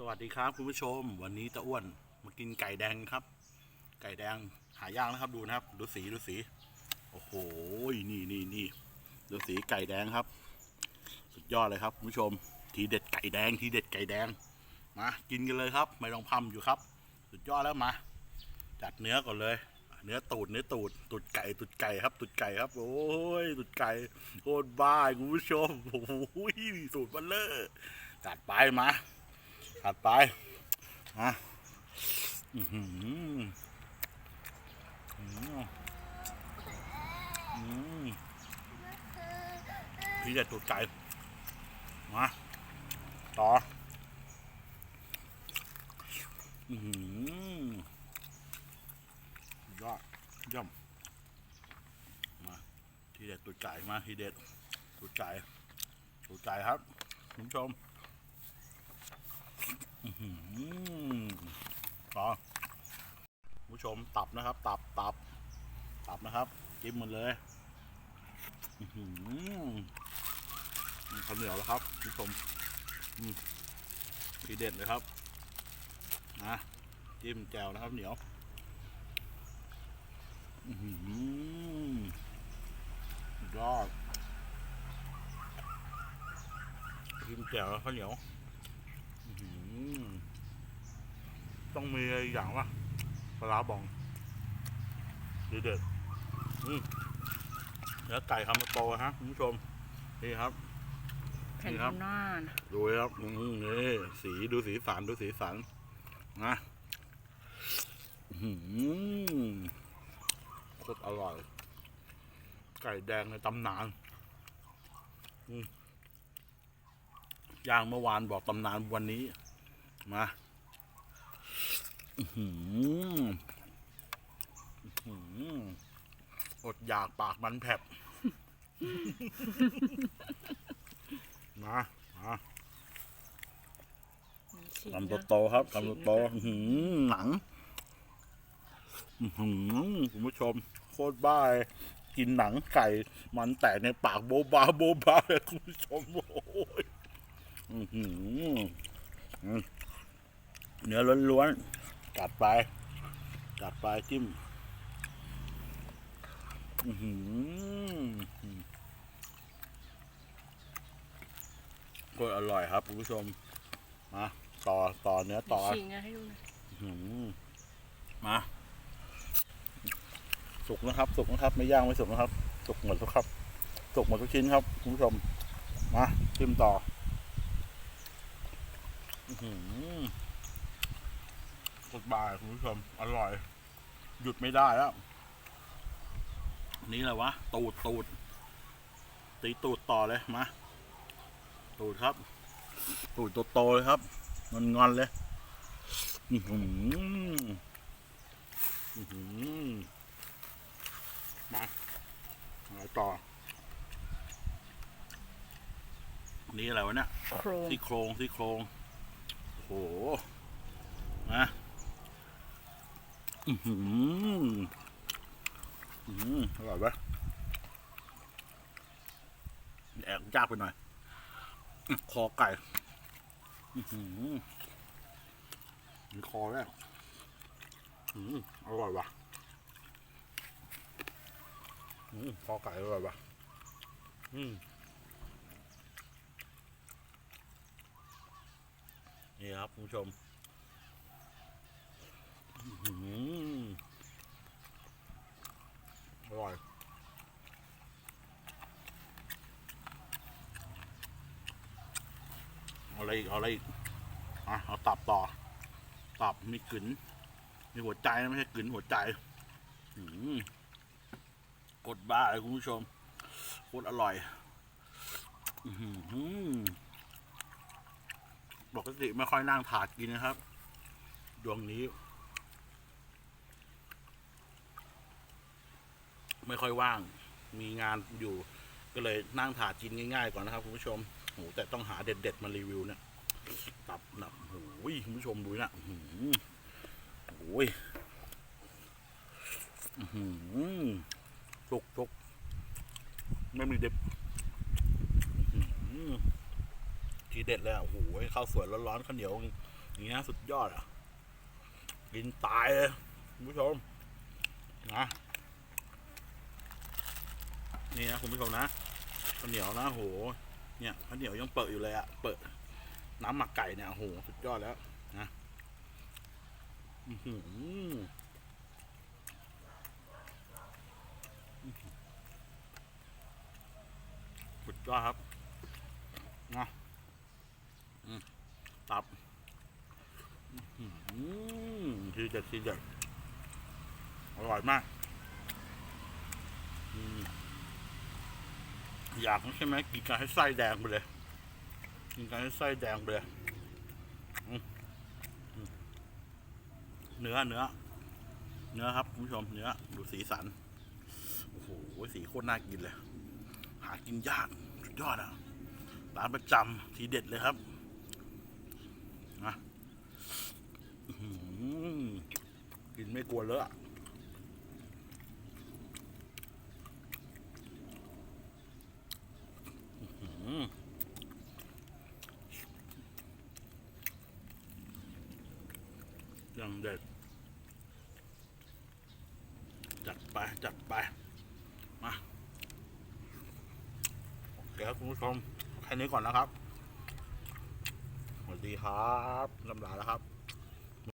สวัสดีครับคุณผู้ชม วันนี้ตะอ้วนมากินไก่แดงครับ ไก่แดงหายากนะครับดูนะครับ ดูสีดูสี โอ้โหนี่นี่นี่ดูสีไก่แดงครับ สุดยอดเลยครับคุณผู้ชม ทีเด็ดไก่แดงทีเด็ดไก่แดงมากินกันเลยครับไม่ต้องพัมอยู่ครับ สุดยอดแล้วมาจัดเนื้อก่อนเลย เนื้อตูดเนื้อตูดตูดไก่ตูดไก่ครับตูดไก่ครับ โอ้ยตูดไก่โคตรบ้าคุณผู้ชมโอ้โหสูตรบัลเลอร์จัดไปมา ถัดไปมาอื้อหืออื้อหือพี่จะตูดไก่มา ต่ออือหือยอดย่อมมา ทีเด็ดตูดไก่มา ทีเด็ดตูดไก่ตูดไก่ครับคุณผู้ชม ต่อผู้ชมตับนะครับ ตับตับ ตับนะครับจิ้มมันเลยอือหือข้าวเหนียวแล้วครับผู้ชมอืมทีเด็ดเลยครับนะจิ้มแจ่วนะครับเหนียวอือหือยอดจิ้มแจ่วแล้วข้าวเหนียว อื้อหือ ต้องมีอะไรอย่างว่าปลาร้าบองดีเด็ดอืมเนื้อไก่คำโตฮะคุณผู้ชมนี่ครับแผ่นนี่ครับหน้านะดูครับอืมนี่สีดูสีสันดูสีสันนะอื้อหือโคตรอร่อย ไก่แดงในตำนานอืมย่างเมื่อวานบอกตำนานวันนี้มา อื้อหืออื้อหืออดอยากปากมันแผบมามาฉีกคำนะโตๆครับคำโตๆอื้อหือหนังอื้อหือคุณผู้ชม โคตรบ้าเลยกินหนังไก่ มันแตกในปากโบบาโบบาเลยคุณผู้ชมโอ้ยอื้อหืออืมเนื้อล้วนๆกัด ไปกัดไปจิ้มอื้อหือโคตรอร่อยครับคุณผู้ชม มา ต่อต่อเนื้อต่อฉีกนะให้ดูหนะหืมมา สุกนะครับ สุกนะครับ ไม่ย่างไม่สุกนะครับ สุกหมดทุกครับ สุกหมดทุกชิ้นครับคุณผู้ชม มาจิ้มต่อ อื้อ หือกดบายคุณผู้ชม อร่อย หยุดไม่ได้แล้ว นี่แหละวะ ตูดตูด ตีตูดต่อเลยมา ตูดครับ ตูดโตๆเลยครับ งอนงอนๆเลยอือหืออื้อหือมามาต่อ นี่อะไรวะเนี่ย โครงซี่โครงซี่โครงโอ้โหมา อือหืออืออร่อยปะแอบยากไปหน่อย คอไก่ อือหือมีคอแล้วอืมอร่อยว่ะอืมคอไก่อร่อยว่ะอืมนี่ครับคุณผู้ชม อร่อยเอาอะไรอีกเอาอะไรอีกอะเอาตับต่อ ตับมีกลืนมีหัวใจนะไม่ใช่กลืนหัวใจอืมกดบ้าเลยคุณผู้ชมโคตรอร่อยอื้อหือปกติไม่ค่อยนั่งถาดกินนะครับ ดวงนี้ ไม่ค่อยว่าง มีงานอยู่ ก็เลยนั่งถาดกินง่ายๆก่อนนะครับคุณผู้ชมโหแต่ต้องหาเด็ดๆมารีวิวเนี่ย ตับหนับโอ้ยคุณผู้ชมดูนะโอ้ยอื้อหือทุกทุกไม่มีเด็บอื้อหือทีเด็ดเลยอะโอ้โหข้าวสวยร้อนๆข้าวเหนียวอย่างเงี้ยสุดยอดอะ กินตายเลยคุณผู้ชมนะ นี่นะคุณผู้ชมนะข้าวเหนียวนะโห เนี่ยข้าวเหนียวยังเปิดอยู่เลยอะเปิดน้ำหมักไก่เนี่ยโหสุดยอดแล้วนะอื้อหือสุดยอดครับนะอืมตับอือหือทีเด็ดทีเด็ดอร่อยมากอืม อยากใช่ไหมกินกันให้ไส้แดงไปเลย กินกันให้ไส้แดงไปเลยเนื้อเนื้อ เนื้อครับคุณผู้ชมเนื้อดูสีสันโอ้โหสีโคตรน่ากินเลย หากินยากสุดยอดอะร้านประจำทีเด็ดเลยครับนะอื้อหือกินไม่กลัวเลอะอะอื้อหืออ ย่งเด็ด จัดไป จัดไป มาเดี๋ยวคุณผู้ชมแค่นี้ก่อนนะครับ สวัสดีครับลำลาแล้วครับ